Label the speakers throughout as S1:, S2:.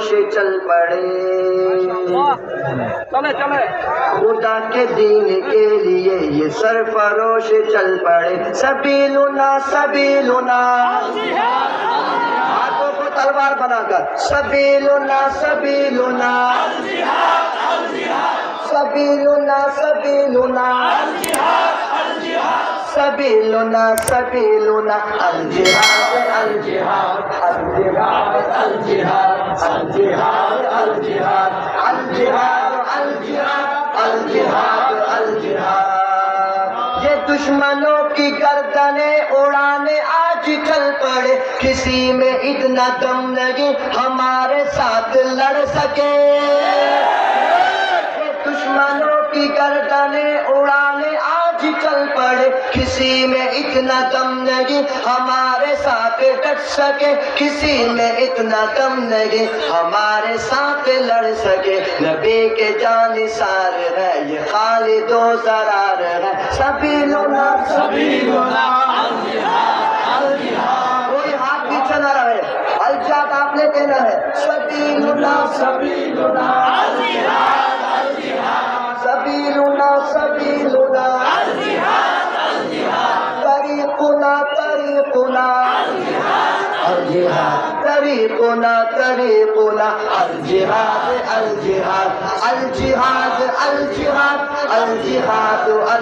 S1: فروش چل پڑے۔
S2: چلے چلے۔
S1: خدا کے دین کے لیے یہ سرفروش چل پڑے۔ سبھی لونا سبھی لونا ہاتھوں کو تلوار بنا کر۔ سبھی لونا سبھی لونا سبھی لونا سبھی لونا سبھی لونا سبھی لونا الجہاد الجہاد الجہاد الجہاد الجہاد الجہاد الجہاد الجہاد الجہاد۔ الجہاد یہ دشمنوں کی گردنیں اڑانے آج چل پڑے۔ کسی میں اتنا دم نہیں ہمارے ساتھ لڑ سکے۔ دشمنوں کی گردنیں اڑانے چل پڑے کسی میں اتنا دم نہیں، ہمارے ساتھ ڈٹ سکے۔ کسی میں اتنا دم نہیں، ہمارے ساتھ لڑ سکے۔ نبی کے جان سار ہے، یہ خالد و زرار ہے۔ سبھی لونا سبھی لونا کوئی ہاتھ پیچھے نہ رہے۔ الجاد آپ نے کہنا ہے، سبھی لونا سبھی لونا سبھی لونا طريقنا طريقنا الجهاد الجهاد الجهاد الجهاد الجهاد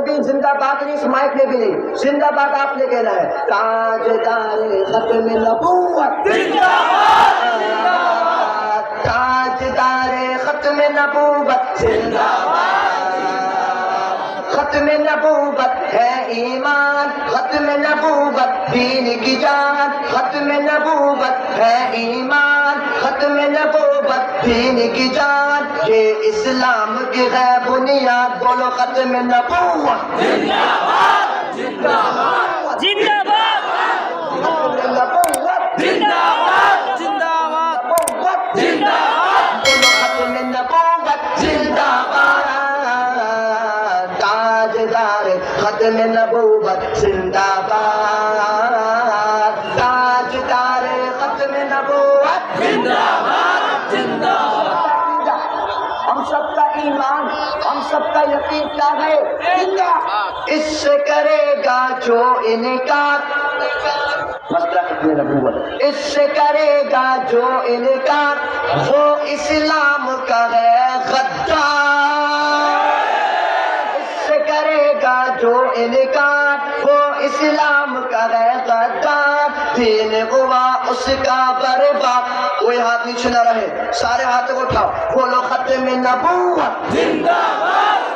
S1: وہ زندہ باد نہیں، اس مائک میں بھی نہیں۔ زندہ باد آپ نے کہنا ہے۔ تاجدار ختم نبوت۔ تاجدار ختم نبوت۔ زندہ ختم نبوت ہے ایمان۔ ختم نبوت، دین کی جان۔ ختم نبوت ہے ایمان۔ ختم نبوت دین کی جان یہ اسلام کی ہے بنیاد بولو ختم نبوت۔
S2: زندہ باد زندہ باد زندہ باد زندہ باد
S1: بولو ختم نبوت۔ زندہ باد تاجدار ختم نبوت۔ زندہ باد۔ سب کا یقین کیا ہے؟ اس سے کرے گا جو انکار مسئلہ ختم نبوت۔ اس سے کرے گا جو انکار وہ اسلام کا ہے غدار۔ اس سے کرے گا جو انکار وہ اسلام کا ہے غدار۔ دین ہوا اس کا برباد۔ کوئی ہاتھ نیچے نہ رہے۔ سارے ہاتھوں کو اٹھاؤ۔ بولو ختم نبوت۔
S2: زندہ باد۔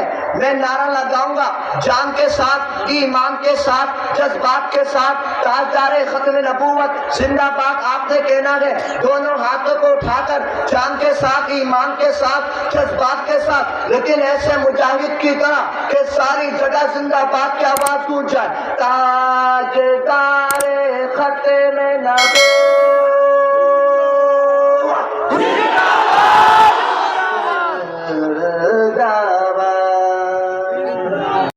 S1: میں میں نعرہ لگاؤں گا جان کے ساتھ، ایمان کے ساتھ، جذبات کے ساتھ۔ تاجدار ختم نبوت، زندہ باد آپ نے کہنا ہے۔ دونوں ہاتھوں کو اٹھا کر جان کے ساتھ، ایمان کے ساتھ، جذبات کے ساتھ۔ لیکن ایسے مجاہد کی طرح کہ ساری جگہ زندہ باد کی آواز گونج جائے۔ تاجدار ختم نبوت۔